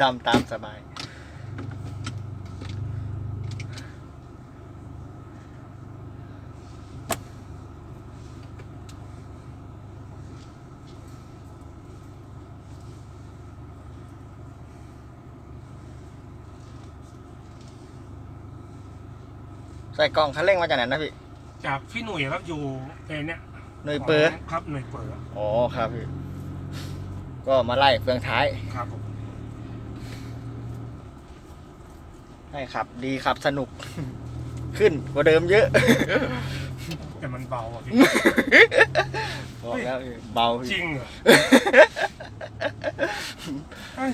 ทำตามสบาย ใส่กล่องคันเร่งมาจากไหนนะพี่ จากพี่หนุ่ยครับอยู่เอเนี่ยหน่วยเปอร์ครับหน่วยเปอร์อ๋อครับพี่ ก็มาไล่เฟืองท้าย ครับผม ให้ขับ ดีขับสนุก ขึ้นกว่าเดิมเยอะ แต่มันเบาอะพี่ บอกแล้วพี่เบาจพี่ริงเหรอ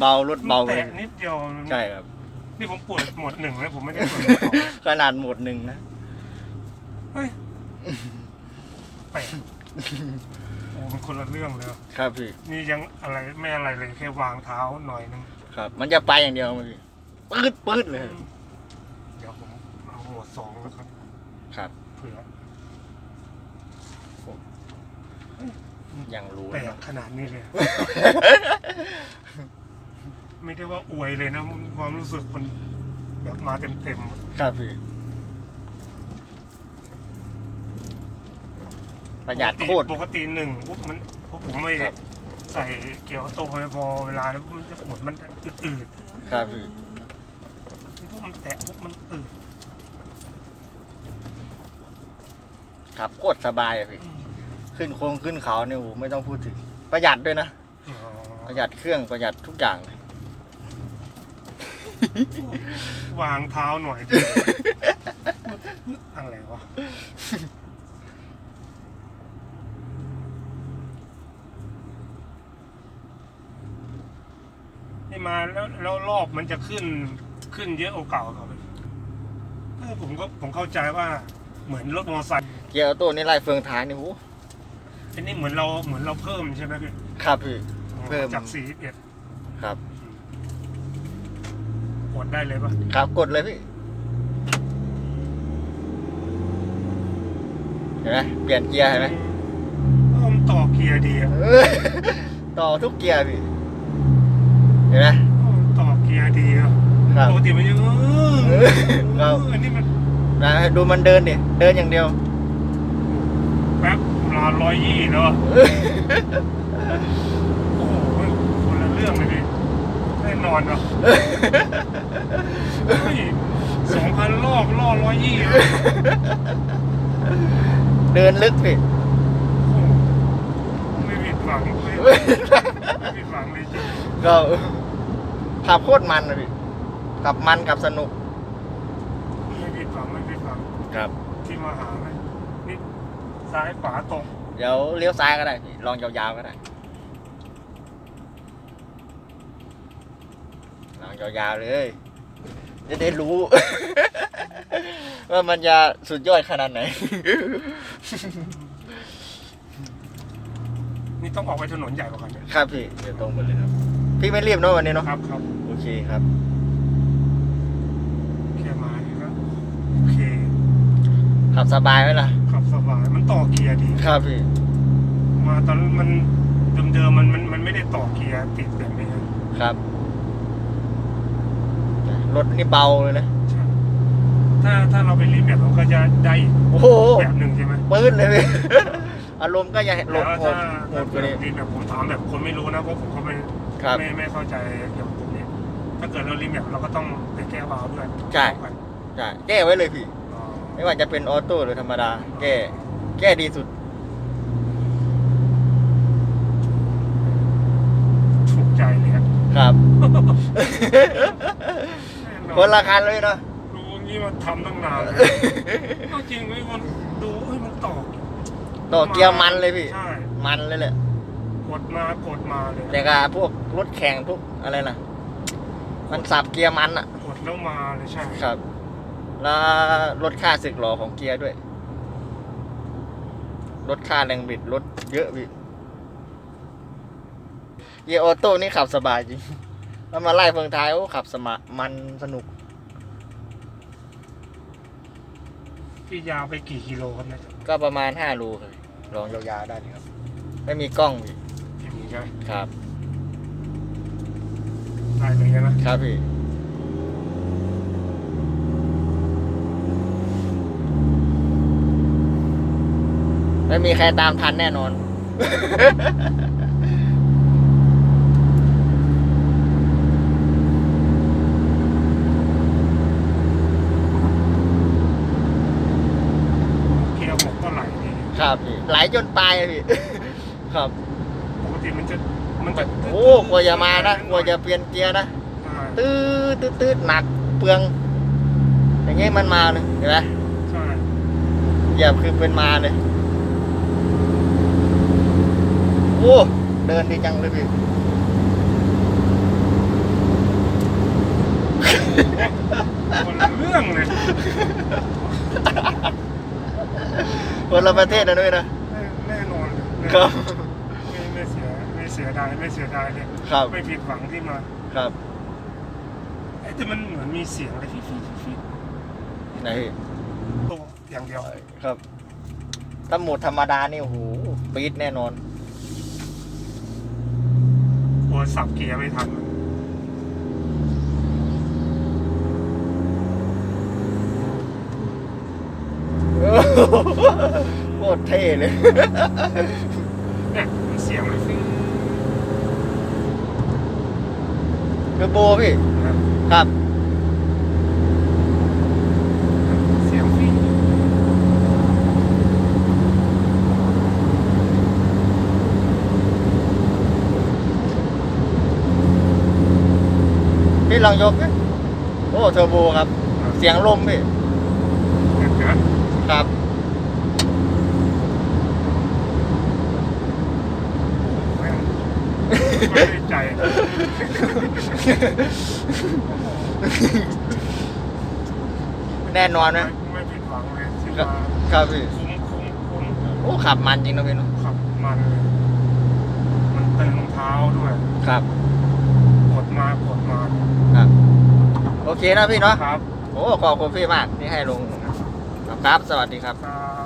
เบารถเบาเลแตะยนิดเดียวใช่ครับ นี่ผมปวดหมดหนึ่งแล้วผมไม่ได้ปวดหมดสองขนาดโหมดหนึ่งนะ เฮ้ยแปลกโอ้มันคนละเรื่องเลยครับพี่ นี่ยังอะไรไม่อะไรเลยแค่วางเท้าหน่อยนึง ครับ มันจะไปอย่างเดียวมั้งพี่ ปืดปืดเลย เดี๋ยวผมเอาหมวดสองแล้วครับครับ เผื่อยังรู้แปลนะ กขนาดนี้เลย ไม่ได้ว่าอวยเลยนะความรู้สึกมันแบบมาเต็มเต็มๆครับพี่ประหยัดโคตร ปกติหนึ่งปุ๊บมันปุ๊บผมไม่ครับ ใส่เกี่ยวโตไปพอเวลาแล้วมันจะหมดมันจะอืดครับพี่ๆปุ๊บ มันแตะปุ๊บมันอืดครับโคตรสบายอะพี่ ขึ้นโค้งขึ้นเขาเนี่ยโอ้โหไม่ต้องพูดถึง ประหยัดด้วยนะอ๋อประหยัดเครื่องประหยัดทุกอย่างเลย วางเท้าหน่อย อะไรวะนี่มาแล้วแล้วรอบมันจะขึ้น ขึ้นเยอะกว่าเก่าครับเออผมก็ผมเข้าใจว่าเหมือนรถมอเตอร์ไซค์เกียร์ออโต้นี่ไล่เฟืองท้ายนี่โอ้โหอันนี้เหมือนเราเหมือนเราเพิ่มใช่ไหมพี่ครับพี่ เพิ่ม จากสี่เอ็ดครับ กดได้เลยปะครับกดเลยพี่เห็นไหมเปลี่ยนเกียร์เห็นไหมผมนต่อเกียร์ดีอะเออต่อทุกเกียร์พี่เห็นไหมมันต่อเกียร์ดีอะ ครับปกติมันยังเออเออครับ อันนี้มันนะดูมันเดินดิเดินอย่างเดียว แป๊บลาร้อยยี่เนาะโอ้โหคนละเรื่องเลยพี่แน่นอนเนาะสองพันรอบล่อร้อยยี่เลยเดินลึกพี่โอ้โหไม่ผิดหวังไม่ไม่ผิดหวังเลยจริง ก็ขับโคตรมันนะพี่ ขับมันขับสนุกไม่ผิดหวังไม่ผิดหวังครับ ที่มาหาเลยนี่ซ้ายขวาตรงเดี๋ยวเลี้ยวซ้ายก็ได้พี่ลองยาวๆก็ได้ลองยาวๆเลยจะได้รู้ ว่ามันจะสุดยอดขนาดไหน นี่ต้องออกไปถนนใหญ่กว่ากันเนี่ยครับพี่เดี๋ยวตรงไปเลยครับ พี่ไม่รีบเนอะวันนี้เนาะครับครับ โอเคครับ แค่มานี่ก็โอเค ขับสบายไหมล่ะ ขับสบายมันต่อเกียร์ดีครับพี่ มาตอนมันเดิมๆมันมันมันไม่ได้ต่อเกียร์ติดแบบนี้นะครับ รถนี่เบาเลยนะใช่ถ้าถ้าเราไปรีแบบมันก็จะได้อีกโอ้โหแบบหนึ่งใช่ไหมปื้นเลยพี่อารมณ์ก็จะหลแต่บว่าโหถ้าดโหถ้าดกว่านี้รีแบบผมถามแบบคนไม่รู้นะเพราะผมก็ไม่ครับไม่ไม่เข้าใจเกี่ยวกับตรงนี้ ถ้าเกิดเรารีแบบเราก็ต้องไปแก้วาล์วด้วยใช่ใช่แก้ไว้เลยพี่อ๋อ ไม่ว่าจะเป็นออโต้หรือธรรมดา แก้แก้ดีสุด ถูกใจเลยครับครับแน่นอนคนละคันเลยเนาะ รู้งี้มันทำตั้งนานเลยเอาจริงไหมมันดูเฮ้ยมันต่อต่อเกียร์มันเลยพี่ ใช่มันเลยแหละ กดมากดมาเลยแต่ก็พวกรถแข่งพวกอะไรนะมันสับเกียร์มันอะกดแล้วมาเลยใช่ ครับ แล้วลดค่าสึกหรอของเกียร์ด้วย ลดค่าแรงบิดลดเยอะพี่เกียร์ออโต้นี่ขับสบายจริง แล้วมาไล่เฟืองท้ายโอ้ขับสมามันสนุกพี่ยาวไปกี่กิโลครับเนี่ยก็ประมาณห้าโลครับลองยาวๆได้เลยครับ ไม่มีกล้องพี่พี่มีใช่ไหมครับไลอะไรอย่างเงี้ยนะครับพี่ ไม่มีใครตามทันแน่นอน เกียร์หกก็ไหลดีครับพี่ไหลจนตายอะพี่ ครับ ปกติมันจะ มันจะโอ้กว่าจะมานะกว่าจะเปลี่ยนเกียร์นะ ใช่ตื้อตื้อตื้อหนักเปลือง อย่างเงี้ยมันมาเลยเห็นไหมใช่ เหยียบคือเป็นมาเลย โอ้ เดินดีจังเลยพี่ คนละเรื่องเลยคนละประเทศนะด้วยนะ แน่แน่นอนเลยครับ ไม่ไม่เสียไม่เสียดายไม่เสียดายเลยครับ ไม่ผิดหวังที่มาครับ เอ๊ะแต่มันเหมือนมีเสียงอะไรฟิฟิฟิไหนพี่ตัวอย่างเดียว ครับ ถ้าหมดธรรมดานี่โอ้โหปี๊ดแน่นอนก ลัวสับเกียร์ไม่ทันโคตรเท่เลยเนี่ยมีเสียงเลยฟิคือโบพี่นะครับ ครับ เสียงฟิ พี่ลองยกดิโอ้เทอร์โบครับ เสียงลมพี่เห็นไหมครับแม่งไม่ได้ใจ แน่นอนไหมไม่ไม่ผิดหวังเลยที่ครับมาครับพี่คุ้มคุ้มคุ้มโอ้ขับมันจริงนะพี่เนอะขับมันเลยมันตึงเท้าด้วย ครับกดมากดมาครับโอ เคนะพี่เนาะครับ โอ้ขอบคุณพี่มากที่ให้ลงครับ สวัสดีครับ ครับ